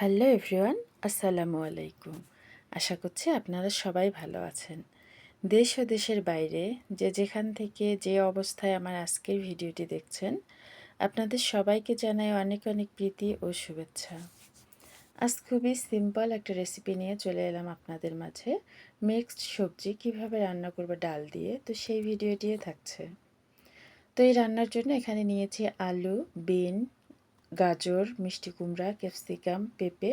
Hello everyone, আসসালামু আলাইকুম। আশা করছি আপনারা সবাই ভালো আছেন। দেশ ও দেশের বাইরে যে যেখান থেকে যে অবস্থায় আমার আজকের ভিডিওটি দেখছেন, আপনাদের সবাইকে জানাই অনেক অনেক প্রীতি ও শুভেচ্ছা। আজ খুবই সিম্পল একটা রেসিপি নিয়ে চলে এলাম আপনাদের মাঝে। মিক্সড সবজি কীভাবে রান্না করব ডাল দিয়ে, তো সেই ভিডিওটিও থাকছে। তো এই রান্নার জন্য এখানে নিয়েছি আলু, বিন গাজর, মিষ্টি কুমড়া, ক্যাপসিকাম, পেঁপে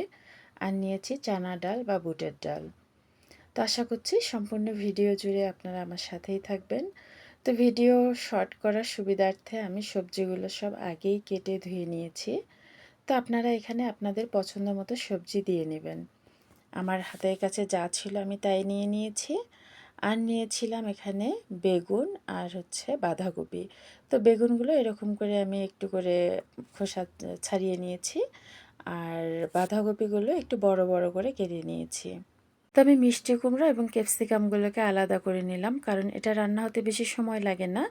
আর নিয়েছি চানা ডাল বা বুটের ডাল। তো আশা করছি সম্পূর্ণ ভিডিও জুড়ে আপনারা আমার সাথেই থাকবেন। তো ভিডিও শর্ট করার সুবিধার্থে আমি সবজিগুলো সব আগেই কেটে ধুয়ে নিয়েছি। তো আপনারা এখানে আপনাদের পছন্দ মতো সবজি দিয়ে নেবেন। আমার হাতের কাছে যা ছিল আমি তাই নিয়ে নিয়েছি। আর নিয়েছিলাম এখানে বেগুন আর হচ্ছে বাঁধাকপি। তো বেগুনগুলো এরকম করে আমি একটু করে খোসা ছাড়িয়ে নিয়েছি আর বাঁধাকপিগুলো একটু বড় বড় করে কেটে নিয়েছি। তো আমি মিষ্টি কুমড়ো এবং ক্যাপসিকামগুলোকে আলাদা করে নিলাম কারণ এটা রান্না হতে বেশি সময় লাগে না,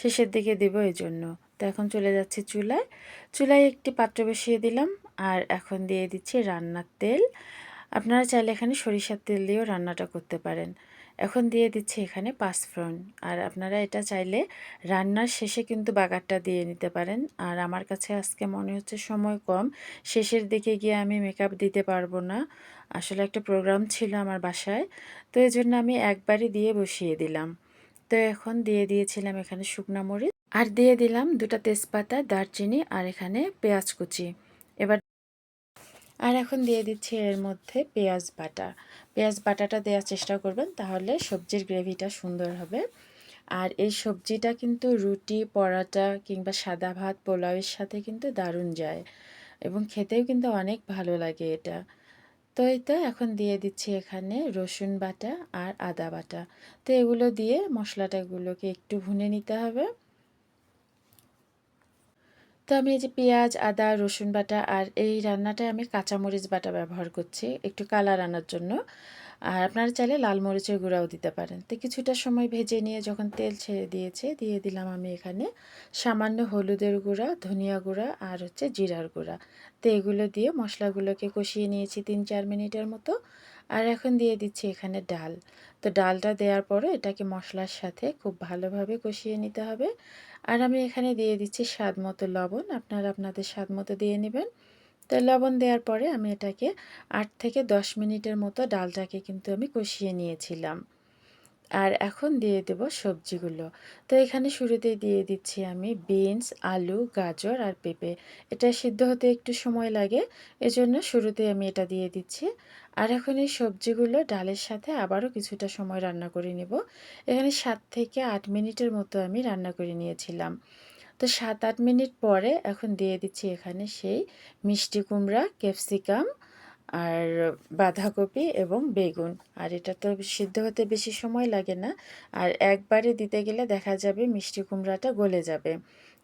শেষের দিকে দেবো এই জন্য তো এখন চলে যাচ্ছি চুলায়। চুলায় একটি পাত্র বসিয়ে দিলাম আর এখন দিয়ে দিচ্ছি রান্নার তেল। আপনারা চাইলে এখানে সরিষার তেল দিয়েও রান্নাটা করতে পারেন। এখন দিয়ে দিচ্ছি এখানে পাঁচফোড়ন। আর আপনারা এটা চাইলে রান্নার শেষে কিন্তু বাগারটা দিয়ে নিতে পারেন। আর আমার কাছে আজকে মনে হচ্ছে সময় কম, শেষের দিকে গিয়ে আমি মেকআপ দিতে পারব না। আসলে একটা প্রোগ্রাম ছিল আমার বাসায়, তো এই জন্য আমি একবারই দিয়ে বসিয়ে দিলাম। তো এখন দিয়ে দিয়েছিলাম এখানে শুকনা মরিচ। আর দিয়ে দিলাম দুটা তেজপাতা, দারচিনি আর এখানে পেঁয়াজ কুচি। এবার আর এখন দিয়ে দিচ্ছি এর মধ্যে পেঁয়াজ বাটা। পেঁয়াজ বাটাটা দেওয়ার চেষ্টা করবেন, তাহলে সবজির গ্রেভিটা সুন্দর হবে। আর এই সবজিটা কিন্তু রুটি, পরাটা কিংবা সাদা ভাত, পোলাওয়ের সাথে কিন্তু দারুণ যায় এবং খেতেও কিন্তু অনেক ভালো লাগে এটা। তো তো এখন দিয়ে দিচ্ছি এখানে রসুন বাটা আর আদা বাটা। তো এগুলো দিয়ে মশলাটাগুলোকে একটু ভুনে নিতে হবে। তো আমি এই যে পেঁয়াজ, আদা, রসুন বাটা আর এই রান্নাটায় আমি কাঁচামরিচ বাটা ব্যবহার করছি, একটু কালার আনার জন্য। আর আপনারা চাইলে লাল মরিচের গুঁড়াও দিতে পারেন। তো কিছুটা সময় ভেজে নিয়ে যখন তেল ছেড়ে দিয়েছে, দিয়ে দিলাম আমি এখানে সামান্য হলুদের গুঁড়া, ধনিয়া গুঁড়া আর হচ্ছে জিরার গুঁড়া। তো এগুলো দিয়ে মশলাগুলোকে কষিয়ে নিয়েছি তিন চার মিনিটের মতো। আর এখন দিয়ে দিচ্ছি এখানে ডাল। তো ডালটা দেওয়ার পরে এটাকে মশলার সাথে খুব ভালোভাবে কষিয়ে নিতে হবে। আর আমি এখানে দিয়ে দিচ্ছি স্বাদ মতো লবণ। আপনারা আপনাদের স্বাদ মতো দিয়ে নেবেন। তো লবণ দেওয়ার পরে আমি এটাকে আট থেকে দশ মিনিটের মতো ডালটাকে কিন্তু আমি কষিয়ে নিয়েছিলাম। আর এখন দিয়ে দেব সবজিগুলো। তো এখানে শুরুতেই দিয়ে দিচ্ছি আমি বিনস, আলু, গাজর আর পেঁপে। এটা সিদ্ধ হতে একটু সময় লাগে, এজন্য শুরুতে আমি এটা দিয়ে দিচ্ছি। আর এখন এই সবজিগুলো ডালের সাথে আবারও কিছুটা সময় রান্না করে নেব। এখানে সাত থেকে আট মিনিটের মতো আমি রান্না করে নিয়েছিলাম। তো সাত আট মিনিট পরে এখন দিয়ে দিচ্ছি এখানে সেই মিষ্টি কুমড়া, ক্যাপসিকাম আর বাঁধাকপি এবং বেগুন। আর এটা তো সিদ্ধ হতে বেশি সময় লাগে না। আর একবারে দিতে গেলে দেখা যাবে মিষ্টি কুমড়াটা গলে যাবে।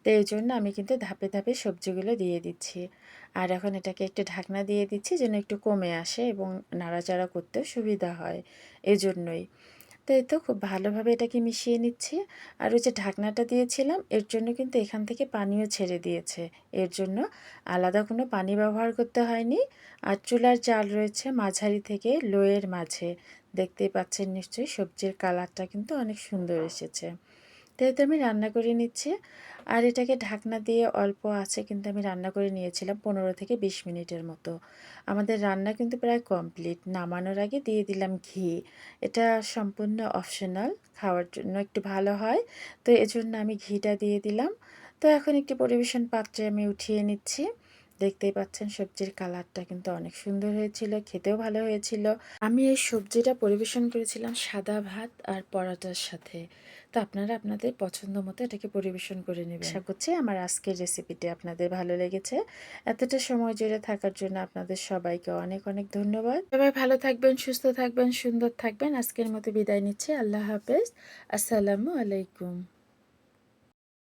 তো এই জন্য আমি কিন্তু ধাপে ধাপে সবজিগুলো দিয়ে দিচ্ছি। আর এখন এটাকে একটু ঢাকনা দিয়ে দিচ্ছি যেন একটু কমে আসে এবং নাড়াচাড়া করতেও সুবিধা হয়। এই জন্যই তো এই তো খুব ভালোভাবে এটাকে মিশিয়ে নিচ্ছি। আর ওই যে ঢাকনাটা দিয়েছিলাম, এর জন্য কিন্তু এখান থেকে পানিও ছেড়ে দিয়েছে। এর জন্য আলাদা কোনো পানি ব্যবহার করতে হয়নি। আর চুলার চাল রয়েছে মাঝারি থেকে লোয়ের মাঝে। দেখতেই পাচ্ছেন নিশ্চয়ই সবজির কালারটা কিন্তু অনেক সুন্দর এসেছে। তো আমি রান্না করে নিচ্ছি, আর এটাকে ঢাকনা দিয়ে অল্প আছে কিন্তু আমি রান্না করে নিয়েছিলাম পনেরো থেকে বিশ মিনিটের মতো। আমাদের রান্না কিন্তু প্রায় কমপ্লিট। নামানোর আগে দিয়ে দিলাম ঘি। এটা সম্পূর্ণ অপশনাল, খাওয়ার জন্য একটু ভালো হয়। তো এজন্য আমি ঘিটা দিয়ে দিলাম। তো এখন একটি পরিবেশন পাত্রে আমি উঠিয়ে নিচ্ছি। দেখতেই পাচ্ছেন সবজির কালারটা কিন্তু অনেক সুন্দর হয়েছিল, খেতেও ভালো হয়েছিল। আমি এই সবজিটা পরিবেশন করেছিলাম সাদা ভাত আর পরাটার সাথে। তো আপনারা আপনাদের পছন্দ মতো এটাকে পরিবেশন করে নেবেন। আশা করছি আমার আজকের রেসিপিটি আপনাদের ভালো লেগেছে। এতটা সময় জুড়ে থাকার জন্য আপনাদের সবাইকে অনেক অনেক ধন্যবাদ। সবাই ভালো থাকবেন, সুস্থ থাকবেন, সুন্দর থাকবেন। আজকের মতো বিদায় নিচ্ছে। আল্লাহ হাফেজ। আসসালামু আলাইকুম।